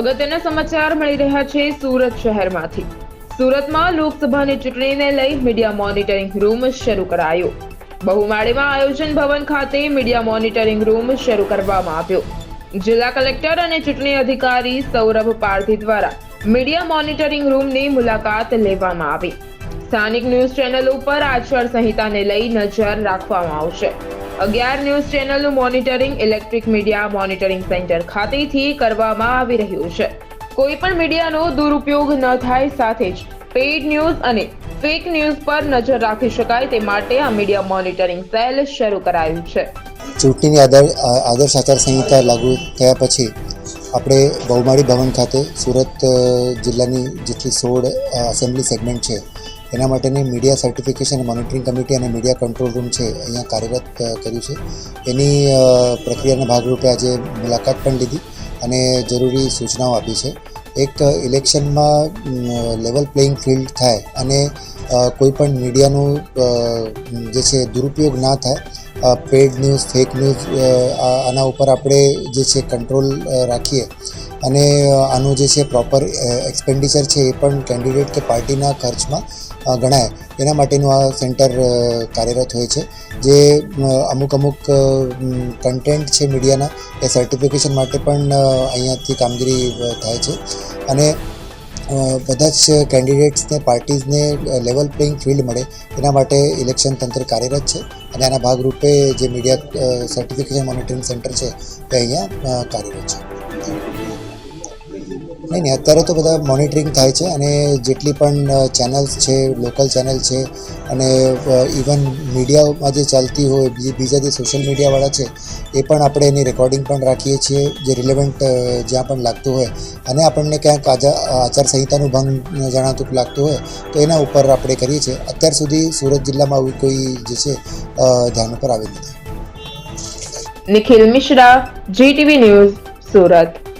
અગત્યના સમાચાર મળી રહ્યા છે સુરત શહેરમાંથી. સુરતમાં લોકસભાની ચૂંટણીને લઈ મીડિયા મોનિટરિંગ રૂમ શરૂ કરાયો. બહુમાળીમાં આયોજન ભવન ખાતે મીડિયા મોનિટરિંગ રૂમ શરૂ કરવામાં આવ્યો. જિલ્લા કલેક્ટર અને ચૂંટણી અધિકારી સૌરભ પારધી દ્વારા મીડિયા મોનિટરિંગ રૂમની મુલાકાત લેવામાં આવી. સ્થાનિક ન્યૂઝ ચેનલો ઉપર આચાર સંહિતાને લઈ નજર રાખવામાં આવશે. અગિયાર news ચેનલનું monitoring electric media monitoring centre ખાતેથી કરવામાં આવી રહ્યું છે. કોઈ પણ મીડિયાનો દુરુપયોગ ન થાય સાથે જ પેઇડ ન્યૂઝ અને ફેક ન્યૂઝ પર નજર રાખી શકાય તે માટે આ મીડિયા મોનિટરિંગ સેલ શરૂ કરાયું છે. ચૂંટણીની આદર, આદર્શ આચાર સંહિતા લાગુ થયા પછી આપણે બહુમાળી ભવન ખાતે સુરત જિલ્લાની જેટલી સોળ એસેમ્બલી સેગમેન્ટ છે એના માટેની મીડિયા સર્ટિફિકેશન મોનિટરિંગ કમિટી અને મીડિયા કંટ્રોલ રૂમ છે, અહીંયા કાર્યરત કર્યું છે. એની પ્રક્રિયાના ભાગરૂપે આજે મુલાકાત પણ લીધી અને જરૂરી સૂચનાઓ આપી છે. એક ઇલેક્શનમાં લેવલ પ્લેઇંગ ફિલ્ડ થાય અને કોઈપણ કોઈ પણ મીડિયાનું જે છે, દુરુપયોગ ના થાય પેડ ન્યૂઝ ફેક ન્યૂઝ આના ઉપર આપણે જે છે કંટ્રોલ રાખીએ અને આનું જે છે પ્રોપર એક્સપેન્ડિચર છે એ પણ કેન્ડિડેટ કે પાર્ટીના ખર્ચમાં ગણાય. એના માટેનું આ સેન્ટર કાર્યરત હોય છે, જે અમુક અમુક કન્ટેન્ટ છે મીડિયાના, એ સર્ટિફિકેશન માટે પણ અહીંયાથી કામગીરી થાય છે. અને બધા જ કેન્ડિડેટ્સને પાર્ટીઝને લેવલ પ્લેઇંગ ફિલ્ડ મળે, એના માટે ઇલેક્શન તંત્ર કાર્યરત છે અને આના ભાગરૂપે જે મીડિયા સર્ટિફિકેશન મોનિટરિંગ સેન્ટર છે, તે અહીંયા કાર્યરત છે. નહીં નહીં, અત્યારે તો બધા મોનિટરિંગ થાય છે અને જેટલી પણ ચેનલ્સ છે લોકલ ચેનલ છે અને ઇવન મીડિયામાં જે ચાલતી હોય બીજા જે સોશિયલ મીડિયાવાળા છે, એ પણ આપણે એની રેકોર્ડિંગ પણ રાખીએ છીએ, જે રિલેવન્ટ જ્યાં પણ લાગતું હોય. અને આપણને ક્યાંક આચારસંહિતાનું આચાર સંહિતાનું ભંગ જણાતું લાગતું હોય, તો એના ઉપર આપણે કરીએ છીએ. અત્યાર સુધી સુરત જિલ્લામાં આવી કોઈ જે છે ધ્યાન ઉપર આવી નથી. Nikhil Mishra GTV news Surat.